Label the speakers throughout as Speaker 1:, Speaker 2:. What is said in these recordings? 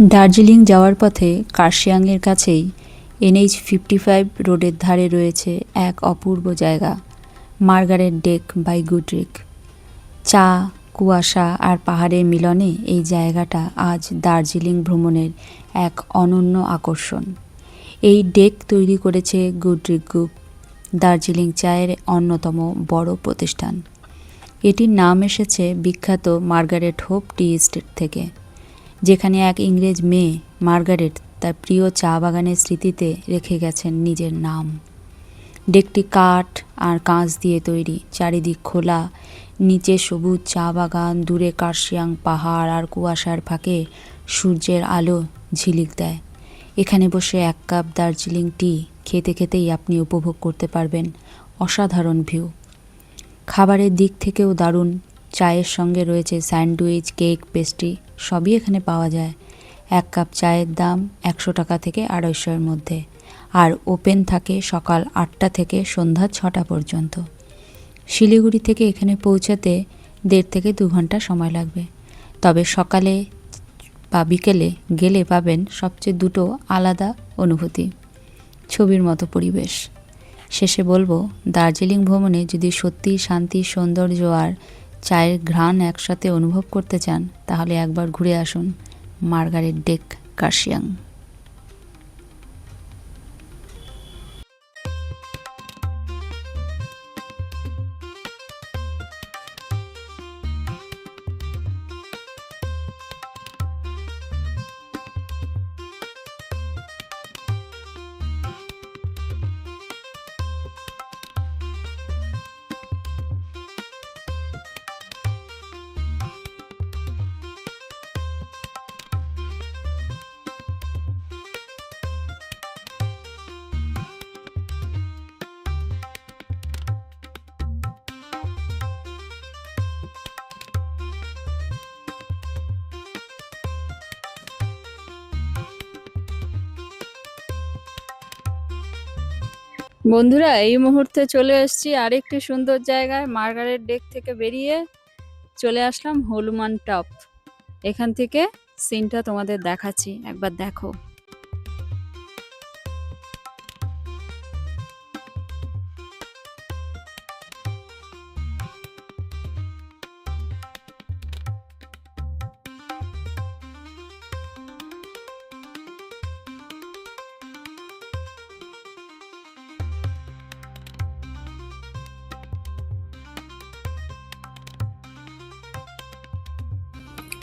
Speaker 1: দার্জিলিং যাওয়ার পথে কার্শিয়াংয়ের কাছেই এনএইচ ফিফটি ফাইভ রোডের ধারে রয়েছে এক অপূর্ব জায়গা, মার্গারেট ডেক বাই গুডরিক। চা, কুয়াশা আর পাহাড়ের মিলনে এই জায়গাটা আজ দার্জিলিং ভ্রমণের এক অনন্য আকর্ষণ। এই ডেক তৈরি করেছে গুডরিক গ্রুপ, দার্জিলিং চায়ের অন্যতম বড় প্রতিষ্ঠান। এটির নাম এসেছে বিখ্যাত মার্গারেট হোপ টি এস্টেট থেকে। যেখানে এক ইংরেজ মেয়ে, মার্গারেট, তার প্রিয় চা বাগানের স্মৃতিতে রেখে গেছেন নিজের নাম। ডেকটি কাঠ আর কাঁচ দিয়ে তৈরি, চারিদিক খোলা, নিচে সবুজ চা বাগান, দূরে কার্শিয়াং পাহাড় আর কুয়াশার ফাঁকে সূর্যের আলো ঝিলিক দেয়। এখানে বসে এক কাপ দার্জিলিং টি খেতে খেতেই আপনি উপভোগ করতে পারবেন। অসাধারণ ভিউ। খাবারের দিক থেকেও দারুণ। চায়ের সঙ্গে রয়েছে স্যান্ডউইচ, কেক, পেস্ট্রি। সবই এখানে পাওয়া যায়। এক কাপ চায়ের দাম একশো টাকা থেকে আড়াইশোর মধ্যে। আর ওপেন থাকে সকাল আটটা থেকে সন্ধ্যা ছটা পর্যন্ত। শিলিগুড়ি থেকে এখানে পৌঁছাতে দেড় থেকে দু ঘণ্টা সময় লাগবে। তবে সকালে বা বিকেলে গেলে পাবেন সবচেয়ে দুটো আলাদা অনুভূতি। ছবির মতো পরিবেশ। শেষে বলব, দার্জিলিং ভ্রমণে যদি সত্যি শান্তি, সৌন্দর্য আর চায়ের ঘ্রাণ একসাথে অনুভব করতে চান তাহলে একবার ঘুরে আসুন মার্গারেট ডেক কার্শিয়াং।
Speaker 2: বন্ধুরা, এই মুহূর্তে চলে এসেছি আরেকটি সুন্দর জায়গায়, মার্গারেট ডেক থেকে বেরিয়ে চলে আসলাম হলুমান টপ। এখান থেকে সিনটা তোমাদের দেখাচ্ছি, একবার দেখো।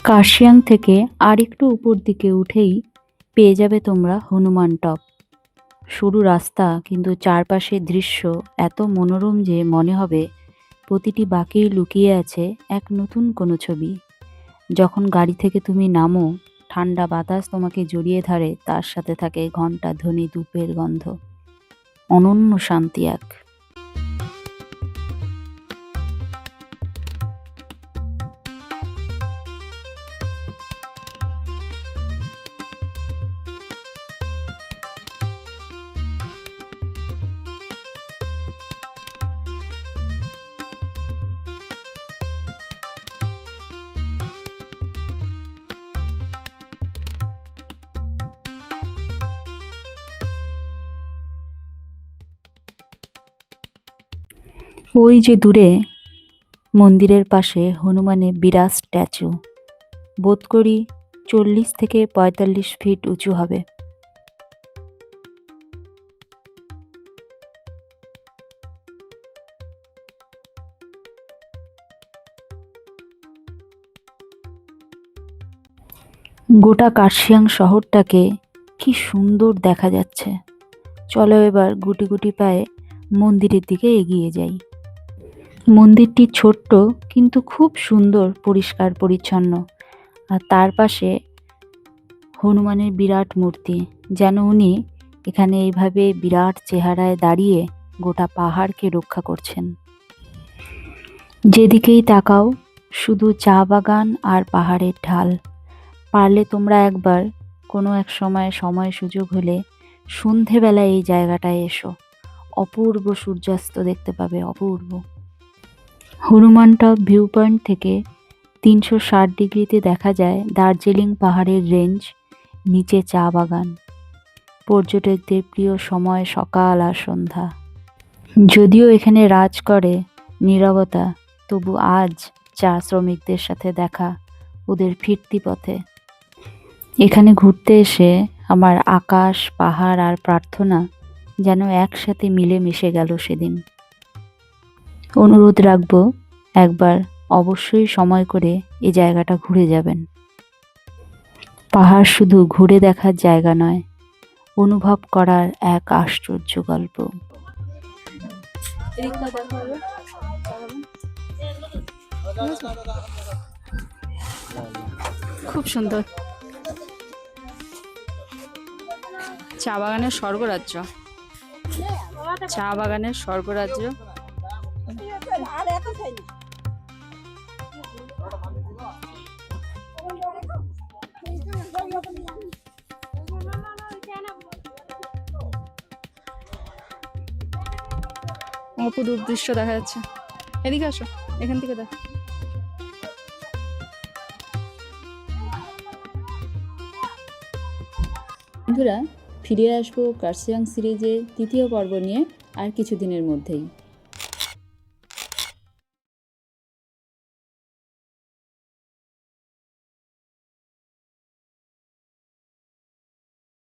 Speaker 1: কার্শিয়াং থেকে আরেকটু উপর দিকে উঠেই পেয়ে যাবে তোমরা হনুমান টপ। সরু রাস্তা, কিন্তু চারপাশের দৃশ্য এত মনোরম যে মনে হবে প্রতিটি বাঁকেই লুকিয়ে আছে এক নতুন কোনো ছবি। যখন গাড়ি থেকে তুমি নামো, ঠান্ডা বাতাস তোমাকে জড়িয়ে ধরে, তার সাথে থাকে ঘণ্টা ধ্বনি, ধূপের গন্ধ। অনন্য শান্তি এক। ওই যে দূরে মন্দিরের পাশে হনুমানের বিরাট স্ট্যাচু। বোধ করি চল্লিশ থেকে পঁয়তাল্লিশ ফিট উঁচু হবে। গোটা কার্শিয়াং শহরটাকে কি সুন্দর দেখা যাচ্ছে। চলো এবার গুটি গুটি পায়ে মন্দিরের দিকে এগিয়ে যাই। মন্দিরটি ছোট্ট কিন্তু খুব সুন্দর, পরিষ্কার, পরিচ্ছন্ন। আর তার পাশে হনুমানের বিরাট মূর্তি, যেন উনি এখানে এইভাবে বিরাট চেহারায় দাঁড়িয়ে গোটা পাহাড়কে রক্ষা করছেন। যেদিকেই তাকাও, শুধু চা বাগান আর পাহাড়ের ঢাল। পারলে তোমরা একবার কোনো এক সময় সময় সুযোগ হলে সন্ধেবেলা এই জায়গাটায় এসো। অপূর্ব সূর্যাস্ত দেখতে পাবে, অপূর্ব। হনুমান টপ ভিউ পয়েন্ট থেকে তিনশো ষাট ডিগ্রিতে দেখা যায় দার্জিলিং পাহাড়ের রেঞ্জ নিচে চা বাগান। পর্যটকদের প্রিয় সময় সকাল আর সন্ধ্যা। যদিও এখানে রাজ করে নীরবতা, তবু আজ চা শ্রমিকদের সাথে দেখা ওদের ফিরতি পথে। এখানে ঘুরতে এসে আমার আকাশ, পাহাড় আর প্রার্থনা যেন একসাথে মিলে মিশে গেল সেদিন। অনুরোধ রাখব, একবার অবশ্যই সময় করে এই জায়গাটা ঘুরে যাবেন। পাহাড় শুধু ঘুরে দেখার জায়গা নয়, অনুভব করার এক আশ্চর্য গল্প।
Speaker 2: খুব সুন্দর। চা বাগানের স্বর্গরাজ্য। চা বাগানের স্বর্গরাজ্য। অপরূপ দৃশ্য দেখা যাচ্ছে। এদিকে আসো, এখান থেকে দেখো।
Speaker 1: বন্ধুরা, ফিরে আসব কার্সিয়াং সিরিজের তৃতীয় পর্ব নিয়ে আর কিছুদিনের মধ্যেই।